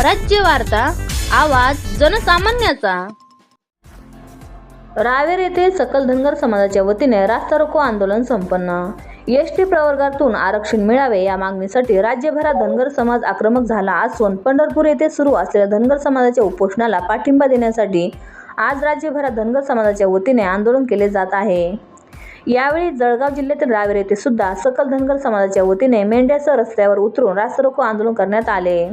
स्वराज्य वार्ता आवाज जनसामान्याचा. रावेर येथे सकल धनगर समाजाच्या वतीने रास्ता रोको आंदोलन संपन्न. एस टी प्रवर्गातून आरक्षण मिळावे या मागणीसाठी राज्यभरात धनगर समाज आक्रमक झाला असून पंढरपूर येथे सुरू असलेल्या धनगर समाजाच्या उपोषणाला पाठिंबा देण्यासाठी आज राज्यभरात धनगर समाजाच्या वतीने आंदोलन केले जात आहे. यावेळी जळगाव जिल्ह्यातील रावेर येथे सुद्धा सकल धनगर समाजाच्या वतीने मेंढ्यासह रस्त्यावर उतरून रास्तारोको आंदोलन करण्यात आले.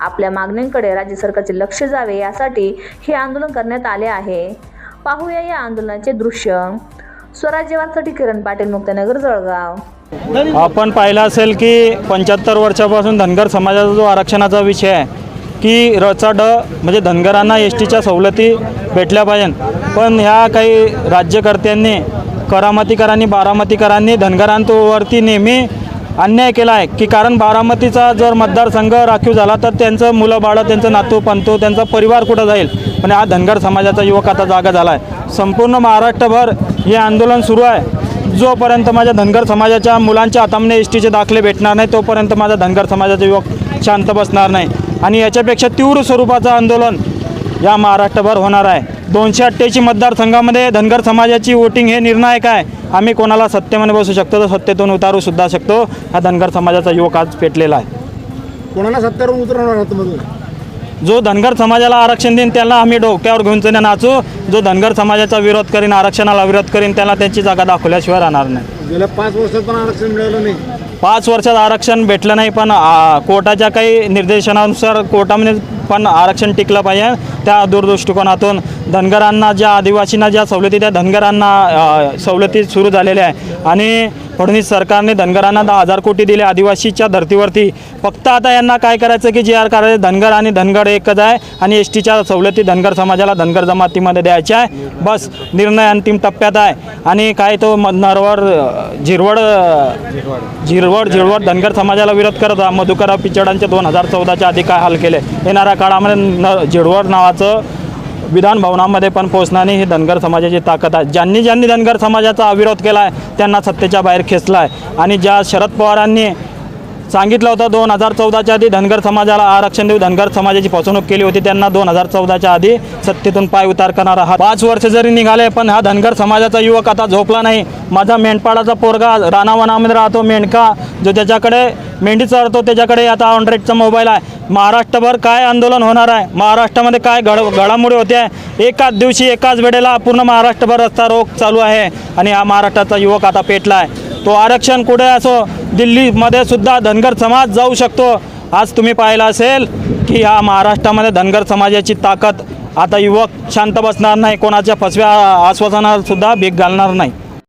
आपल्या मागण्यांकडे राज्य सरकारचे लक्ष जावे यासाठी हे आंदोलन करण्यात आले आहे. पाहूया या आंदोलनाचे दृश्य. स्वराज्यवादसाठी किरण पाटील मुक्तनगर जळगाव. आपण पाहिलं असेल की पंच्याहत्तर वर्षापासून धनगर समाजाचा जो आरक्षणाचा विषय आहे की रचा ड म्हणजे धनगरांना एस टीच्या सवलती भेटल्या पाहिजे पण ह्या काही राज्यकर्त्यांनी करामतीकरांनी बारामतीकरांनी धनगरांवरती नेहमी अन्याय केला आहे की कारण बारामतीचा जर मतदारसंघ राखीव झाला तर त्यांचं मुलं बाळं त्यांचं नातू पंतू त्यांचा परिवार कुठं जाईल? पण हा धनगर समाजाचा युवक आता जागा झाला आहे संपूर्ण महाराष्ट्रभर हे आंदोलन सुरू आहे. जोपर्यंत माझ्या धनगर समाजाच्या मुलांच्या हातामध्ये एस टीचे दाखले भेटणार नाही तोपर्यंत माझा धनगर समाजाचा युवक शांत बसणार नाही. आणि याच्यापेक्षा तीव्र स्वरूपाचं आंदोलन या महाराष्ट्रभर होणार आहे. दोनशे अठ्ठ्याऐंशी मतदारसंघामध्ये धनगर समाजाची वोटिंग हे निर्णायक आहे. आम्ही कोणाला सत्तेमध्ये बसू शकतो तर सत्तेतून उतारू सुद्धा शकतो. हा धनगर समाजाचा युवक आज पेटलेला आहे. कोणाला सत्तेवरून उतरवणार जो धनगर समाजाला आरक्षण देईन त्याला आम्ही डोक्यावर घेऊन चने नाचू. जो धनगर समाजाचा विरोध करीन आरक्षणाला विरोध करीन त्याला त्यांची जागा दाखवल्याशिवाय राहणार नाही. गेल्या पाच वर्षात पण आरक्षण मिळालं नाही. पाच वर्षात आरक्षण भेटलं नाही पण आ, कोर्टाच्या काही निर्देशनानुसार कोर्टामध्ये पण आरक्षण टिकलं पाहिजे त्या दूरदृष्टिकोनातून. धनगरांना ज्या आदिवासींना ज्या सवलती त्या धनगरांना सवलती सुरू झालेल्या आहे. आणि फडणवीस सरकारने धनगरांना दहा हजार कोटी दिले आदिवासीच्या धर्तीवरती. फक्त आता यांना काय करायचं की जे आर करायचं धनगर आणि धनगर एकच आहे आणि एस टीच्या सवलती धनगर समाजाला धनगर जमातीमध्ये द्यायच्या आहे. बस निर्णय अंतिम टप्प्यात आहे. आणि काय तो म- नरवर झिरवड झिरवड झिरवड धनगर समाजाला विरोध करत मधुकरराव पिचडांचे दोन हजार चौदाच्या आधी काय हाल केले. येणाऱ्या काळामध्ये न झिरवड नावाचं विधान भवनामध्ये पण पोहोचणारी ही धनगर समाजाची ताकद आहे. ज्यांनी ज्यांनी धनगर समाजाचा अविरोध केला आहे त्यांना सत्तेच्या बाहेर खेचला आहे आणि ज्या शरद पवारांनी सांगितलं होतं दोन हजार चौदाच्या आधी धनगर समाजाला आरक्षण देऊ धनगर समाजाची फसवणूक केली होती. त्यांना दोन हजार चौदाच्या आधी सत्तेतून पाय उतार करणारा हा पाच वर्ष जरी निघाले पण हा धनगर समाजाचा युवक आता झोपला नाही. माझा मेंढपाळाचा पोरगा रानावनामध्ये राहतो मेंढका जो त्याच्याकडे मेंढी चरतो त्याच्याकडे आता ऑनरेटचा मोबाईल आहे. महाराष्ट्रभर काय आंदोलन होणार आहे? महाराष्ट्रामध्ये काय घड घडामोडी होते? आहे एकाच दिवशी एकाच वेळेला पूर्ण महाराष्ट्रभर रस्ता रोग चालू आहे. आणि हा महाराष्ट्राचा युवक आता पेटला आहे. तो आरक्षण कुठे असो दिल्लीमध्ये सुद्धा धनगर समाज जाऊ शकतो. आज तुम्ही पाहिलं असेल की ह्या महाराष्ट्रामध्ये धनगर समाजाची ताकद आता युवक शांत बसणार नाही कोणाच्या फसव्या आश्वासनासुद्धा भीक घालणार नाही.